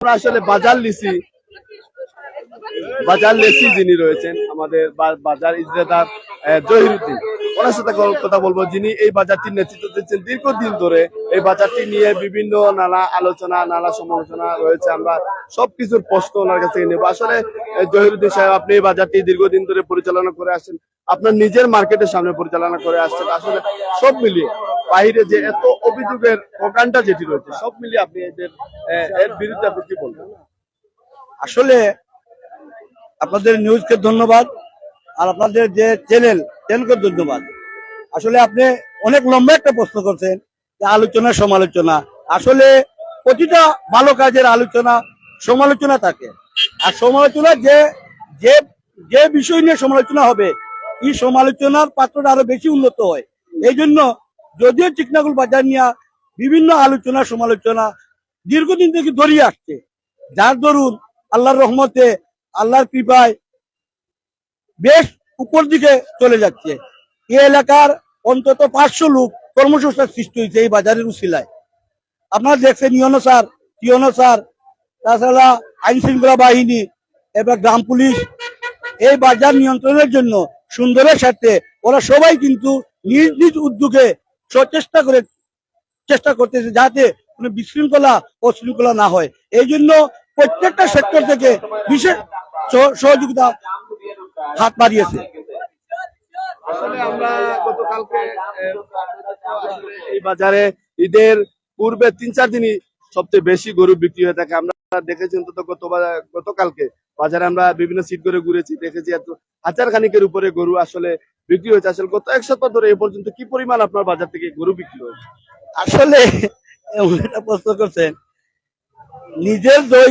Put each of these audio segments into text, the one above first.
আমরা আসলে বাজার লিসি। বাজার লেসি যিনি রয়েছেন আমাদের বাজার ইজরাদার জহিরুদ্দিন। ওনার সাথে কথা বলব। যিনি এই বাজারটির নেতৃত্ব দিচ্ছেন, দীর্ঘদিন ধরে এই বাজারটি নিয়ে বিভিন্ন নানা আলোচনা, নানা সমালোচনা রয়েছে। আমরা সবকিছুর প্রশ্ন ওনার কাছে নেব। আসলে জহিরুদ্দিন সাহেব, আপনি এই বাজারটি দীর্ঘদিন ধরে পরিচালনা করে আসছেন। আপনার নিজের মার্কেটের সামনে পরিচালনা করে আসছেন। আসলে সব মিলিয়ে বাইরে যে এত অভিযোগের প্রকারটা যেটি রয়েছে, সব মিলিয়ে আপনি এদের এর বিরুদ্ধে আপনি কি বলবেন? আসলে আপনাদের নিউজকে ধন্যবাদ। আর আপনাদের যে চ্যানেল চ্যানেলকে ধন্যবাদ আসলে আপনি অনেক লম্বা একটা প্রশ্ন করছেন, যে আলোচনা, সমালোচনা। আসলে প্রতিটা ভালো কাজের আলোচনা, সমালোচনা থাকে। আর সমালোচনা যে যে যে বিষয় নিয়ে সমালোচনা হবে, এই সমালোচনার পাত্রটা আরও বেশি উন্নত হয়। এই জন্য যদিও চিকনাগুল বাজার নিয়ে বিভিন্ন আলোচনা, সমালোচনা দীর্ঘদিন থেকে ধরিয়ে আসছে। যার দরুন আল্লাহর রহমতে, আল্লাহর কৃপায় বেশ উপর দিকে চলে যাচ্ছে। এ এলাকার অন্তত পাঁচশো লোক কর্মসংস্থান সৃষ্টি হয়েছে এই বাজারের উশিলায়। আপনারা দেখছেন ইয়নো স্যার টিয়নো স্যার, তাছাড়া আইন শৃঙ্খলা বাহিনী, এবার গ্রাম পুলিশ। এই বাজার নিয়ন্ত্রণের জন্য সুন্দরের সাথে ওরা সবাই কিন্তু নিজ নিজ উদ্যোগে সচেষ্টা করে, চেষ্টা করতেছে যাতে কোনো বিশৃঙ্খলা ও শৃঙ্খলা না হয়। এই জন্য প্রত্যেকটা সেক্টর থেকে বিশেষ সহ- সহযোগিতা হাত বাড়িয়েছে। আসলে আমরা গতকালকে এই বাজারে ঈদের পূর্বে তিন চার দিনই সবচেয়ে বেশি গরু বিক্রি হয়ে থাকে। আমরা দেখেছি অন্তত গত গতকালকে বাজারে আমরা বিভিন্ন সিট করে ঘুরেছি দেখেছি এত হাজার খানিকের উপরে গরু আসলে বিক্রি হয়েছে। আসলে গত এক সপ্তাহ ধরে এ পর্যন্ত কি পরিমাণ আপনার বাজার থেকে গরু বিক্রি হয়েছে? আসলে প্রশ্ন করছেন নিজের দই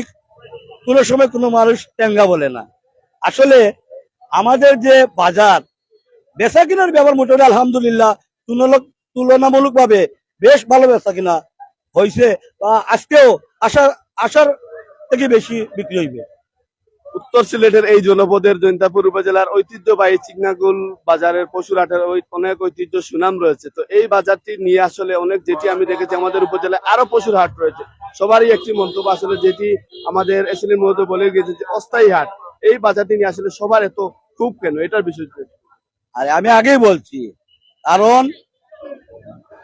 কোনো সময় কোনো মানুষ টেঙ্গা বলে না। আসলে আমাদের যে বাজার, বেচা কিনার ব্যাপার মোটামুটি আলহামদুলিল্লাহ তুলনামূলক তুলনামূলক ভাবে বেশ ভালো বেচা কিনা হয়েছে আজকেও আশার আশার থেকে বেশি বিক্রি হইবে। উত্তর সিলেটের এই জনপদের জৈন্তাপুর উপজেলার ঐতিহ্যবাহী চিকনাগুল বাজারের পশুরহাটের ওই অনেক ঐতিহ্য সুনাম রয়েছে। তো এই বাজারটি নিয়ে আসলে অনেক যেটি আমি দেখেছি, আমাদের উপজেলায় আরও পশুর হাট রয়েছে। সবারই একটি মন্তব্য, আসলে যেটি আমাদের এসএলের মধ্যে বলে গিয়েছে যে অস্থায়ী হাট। এই বাজারটি নিয়ে আসলে সবার এত খুব কেন? এটার বিষয়? আর, আমি আগেই বলছি, কারণ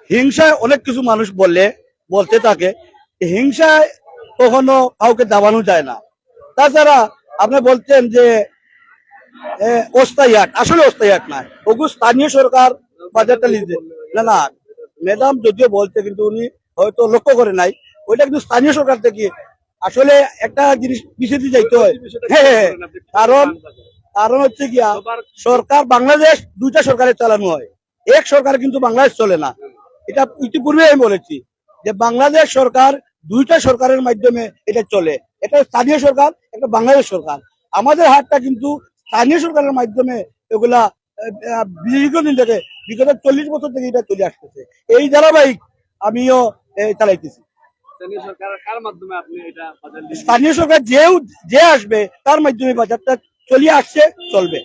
হিংসায় অনেক কিছু মানুষ বললে বলতে থাকে। হিংসায় কখনো কাউকে দাবানো যায় না। তাছাড়া আপনি বলছেন যে অস্থায়ী হাট আসলে অস্থায়ী হাট না ওগু স্থানীয় সরকার বাজারটা লিখছে না না, ম্যাডাম যদিও বলছে, কিন্তু উনি হয়তো লক্ষ্য করে নাই। ওইটা কিন্তু স্থানীয় সরকার থেকে আসলে একটা জিনিস দিয়ে যাইতে হয়। হ্যাঁ হ্যাঁ, কারণ কারণ হচ্ছে গিয়া সরকার বাংলাদেশ দুইটা সরকারে চালানো হয়। এক সরকার কিন্তু বাংলাদেশ চলে না। এটা ইতিপূর্বে আমি বলেছি যে বাংলাদেশ সরকার দুইটা সরকারের মাধ্যমে এটা চলে। এটা স্থানীয় সরকার একটা বাংলাদেশ সরকার। আমাদের হাতটা কিন্তু স্থানীয় সরকারের মাধ্যমে এগুলা দীর্ঘদিন থেকে বিগত চল্লিশ বছর থেকে এটা চলে আসতেছে। এই ধারাবাহিক আমিও চালাইতেছি। স্থানীয় সরকার যেও যে আসবে তার মাধ্যমে বাজারটা চলিয়ে আসছে চলবে।